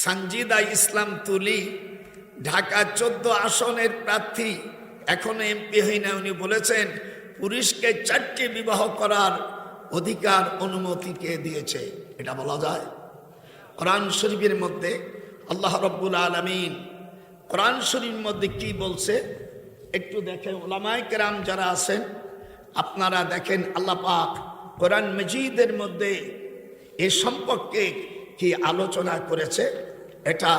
সঞ্জিদা ইসলাম তুলি, ঢাকা চোদ্দ আসনের প্রার্থী, এখনও এমপি হই না, উনি বলেছেন পুরুষকে চারটি বিবাহ করার অধিকার অনুমতি কে দিয়েছে। এটা বলা যায়। কোরআন শরীফের মধ্যে আল্লাহ রব্বুল আলমিন কোরআন শরীফের মধ্যে কি বলছে? একটু দেখেন, ওলামায় কেরাম যারা আছেন, আপনারা দেখেন আল্লাহ পাক কোরআন মজিদের মধ্যে এ সম্পর্কে কি আলোচনা করেছে? এটা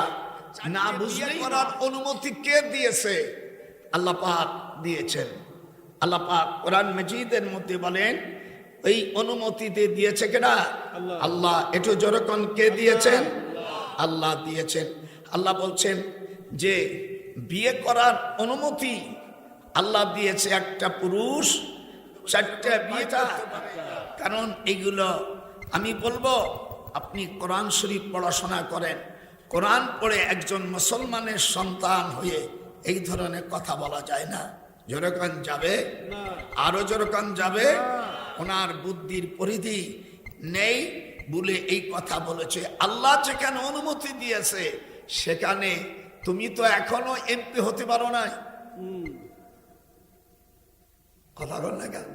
না বুঝলে করার অনুমতি কে দিয়েছে? আল্লাহ পাক দিয়েছেন। আল্লাহ পাক কোরআন মজিদের মধ্যে বলেন এই অনুমতিতে দিয়েছে কেনা? আল্লাহ। একটু জোরকন কে দিয়েছেন? আল্লাহ। দিয়েছেন। আল্লাহ বলছেন যে বিয়ে করার অনুমতি আল্লাহ দিয়েছে একটা পুরুষ চারটা বিয়ে করতে পারে। কারণ এগুলো আমি বলব আপনি কোরআন শরীফ পড়াশোনা করেন, কোরআন পড়ে একজন মুসলমানের সন্তান হয়ে এই ধরনের কথা বলা যায় না। জোরকান যাবে, আরও জোরকান যাবে, ওনার বুদ্ধির পরিধি নেই বলে এই কথা বলেছে। আল্লাহ যেখানে অনুমতি দিয়েছে, সেখানে তুমি তো এখনও এমপি হতে পারো না কথা বল না কেন?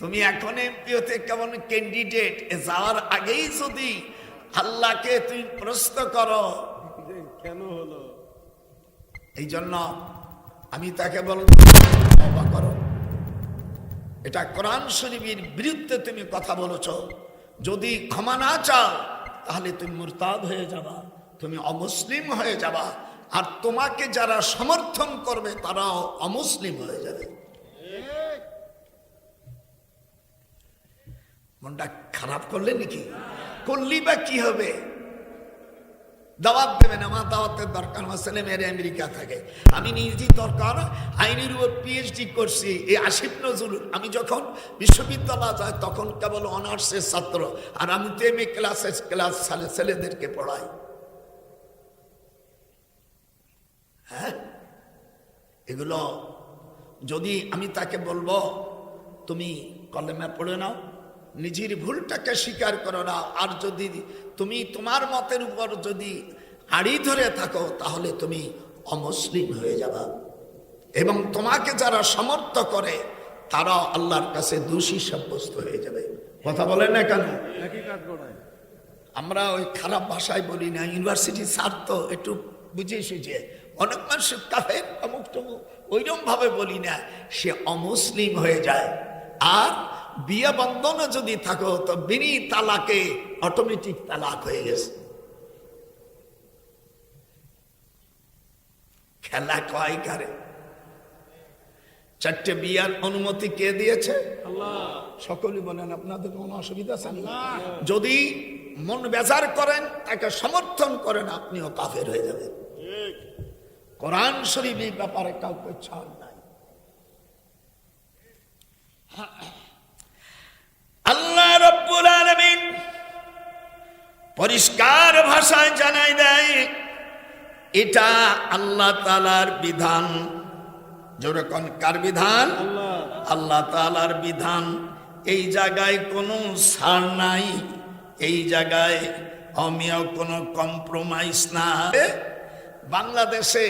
তুমি এখন এমপি হতে কেমন ক্যান্ডিডেট যাওয়ার আগেই যদি আল্লাহকে তুমি প্রশ্ন করো। কেন হলো? এই জন্য আমি তাকে বলব তওবা করো। এটা কোরআন শরীফের বিরুদ্ধে তুমি কথা বলেছ। যদি ক্ষমা না চাও তাহলে তুমি মুরতাদ হয়ে যাবা তুমি অমুসলিম হয়ে যাবা। আর তোমাকে যারা সমর্থন করবে তারাও অমুসলিম হয়ে যাবে। মনটা খারাপ করলে নাকি? করলি বা কি হবে? দাওয়াত দেবেন আমার দাওয়াতের দরকার, আমার ছেলে মেয়ের আমেরিকা থাকে। আমি নিজেই দরকার, আইনের উপর পিএইচডি করছি, এই আসিফ নজরুল। আমি যখন বিশ্ববিদ্যালয় যাই, তখন কেবল অনার্সের ছাত্র, আর আমি তো এম এ ক্লাসের ক্লাস ছেলেদেরকে পড়াই। হ্যাঁ? এগুলো যদি আমি তাকে বলব, তুমি কলেমে পড়ে নাও। নিজের ভুলটাকে স্বীকার করো না। আর যদি তুমি তোমার মতের উপর যদি আড়ি ধরে থাকো তাহলে তুমি অমুসলিম হয়ে যাবা। এবং তোমাকে যারা সমর্থ করে তারা আল্লাহর কাছে দোষী সাব্যস্ত হয়ে যাবে। কথা বলেন না কেন? আমরা ওই খারাপ ভাষায় বলি না ইউনিভার্সিটি স্যার তো একটু বুঝে সুঝে। অনেক মানুষ কাফের অমুক টমুক ওইরকম ভাবে বলি না সে অমুসলিম হয়ে যায়। আর বিয়ে বন্ধনে যদি থাকো তো বিনি তালাকে অটোমেটিক তালাক হয়ে গেছে। খেলা কয় কারে? চারটে বিয়ার অনুমতি কে দিয়েছে? আল্লাহ। সকলে বলেন আপনাদের কোনো অসুবিধা আছে? যদি মন বেজার করেন তাকে সমর্থন করেন আপনিও কাফের হয়ে যাবেন। কোরআন শরীফ এই ব্যাপারে কাউকে ছাড় নাই আল্লাহ রব্বুল আলামিন পরিষ্কার ভাষায় জানাই দেয়, এটা আল্লাহ তালার বিধান। যেরকম কার বিধান? আল্লাহ তালার বিধান। এই জায়গায় কোনো সার নাই, এই জায়গায় অমিয় কোনো কম্প্রোমাইজ না বাংলাদেশে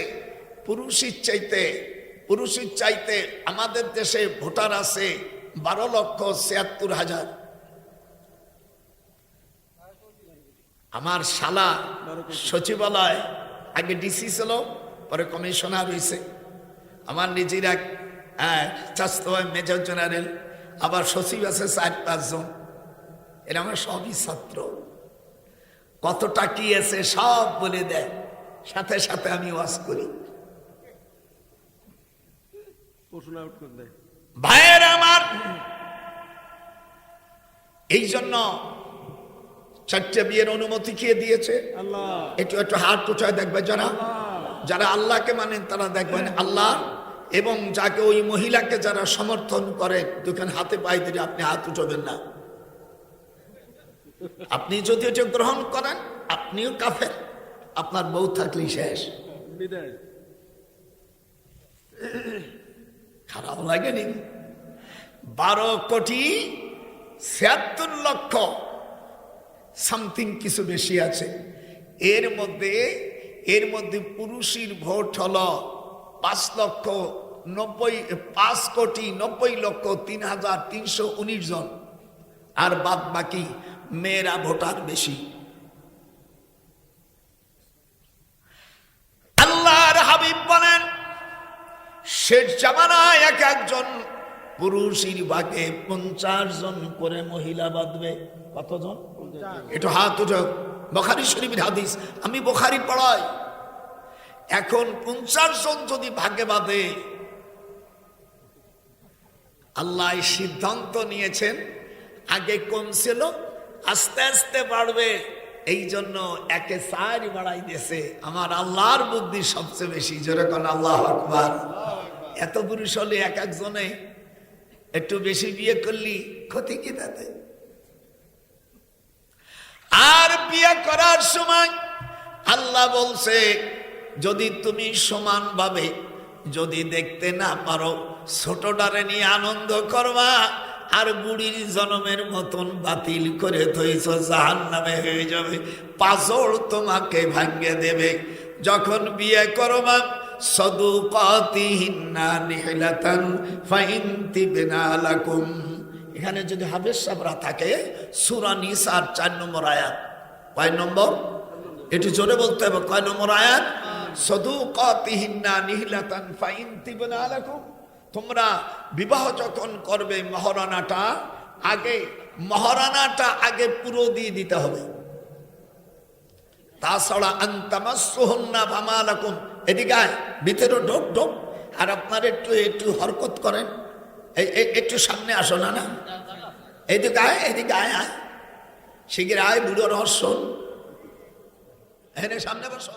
পুরুষের চাইতে পুরুষের চাইতে আমাদের দেশে ভোটার আছে বারো লক্ষ ছিয়াত্তর হাজার। আমার শালা সচিবালয় আগে ডিসি ছিল পরে কমিশনার হয়েছে আমার নিজের এক হ্যাঁ, স্বাস্থ্য মেজর জেনারেল আবার সচিব আছে চার পাঁচজন। এরা আমার সবই ছাত্র। কতটা কি আছে সব বলে দেয়। সাথে সাথে আমি ওয়াজ করি। ভাইয়ের আমার। এই জন্য চারটে বিয়ের অনুমতি কে দিয়েছে? আল্লাহ। একটু একটু হাত উঠায় দেখবে যারা। যারা আল্লাহকে মানেন তারা দেখবেন আল্লাহ এবং যাকে ওই মহিলাকে যারা সমর্থন করে দুখান হাতে পায়ে দিলে আপনি হাত উঠবেন না। আপনি যদি এটা গ্রহণ করেন আপনিও কাফের। আপনার বউ থাকলেই শেষ। খারাপ লাগেনি। বারো কোটি ছিয়াত্তর লক্ষ সামথিং কিছু বেশি আছে। এর মধ্যে এর মধ্যে পুরুষের ভোট হল পাঁচ লক্ষ নব্বই, পাঁচ কোটি নব্বই লক্ষ তিন হাজার তিনশো উনিশ জন। আর বাদ বাকি মেয়েরা ভোটার বেশি। আল্লাহর হাবিব বলেন, শেষ জামানায় এক একজন পুরুষের বাকে পঞ্চাশ জন করে মহিলা বাঁধবে। কতজন? একটু হাত উঠো বখারি শরীফের হাদিস। আমি বখারি পড়াই। এখন পঞ্চাশ জন যদি ভাগে বাঁধে আল্লাহ সিদ্ধান্ত নিয়েছেন আগে কম ছিল আস্তে আস্তে বাড়বে। এই জন্য একে সারি বাড়াই দিয়েছে। আমার আল্লাহর বুদ্ধি সবচেয়ে বেশি। যেরকম আল্লাহ আকবার। এত পুরুষ হলে এক একজনে একটু বেশি বিয়ে করলি ক্ষতি কি তাতে? আর বিয়ে করার সময় আল্লাহ বলছে, যদি তুমি সমানভাবে যদি দেখতে না পারো, ছোটটারে নিয়ে আনন্দ করবা, আর বুড়ির জনমের মতন বাতিল করে থইছ জাহান নামে হয়ে যাবে পাঁচড় তোমাকে ভাঙ্গে দেবে। যখন বিয়ে করবা লাকুম। এখানে যদি হাফেজ সাবরা থাকে, সুরা নিসার চার নম্বর আয়াত। কয় নম্বর? এটি জোরে বলতে হবে, কয় নম্বর আয়াত? সদু নিহিলাতান ফাইন তিবনা আলাকুম তোমরা বিবাহ যখন করবে, মহারানাটা আগে মহারানাটা আগে পুরো দিয়ে দিতে হবে। তাছাড়া আন্তামাসুহন্না ভামালাকুম এদিকে আয়, ভিতরে ঢোক ঢোক। আর আপনার একটু একটু হরকত করেন। এই একটু সামনে আসো না না এইদিকে আয়, এদিকে আয় আয়। শিগির আয়, বুড়ো রহস্য। এখানে সামনে বসো।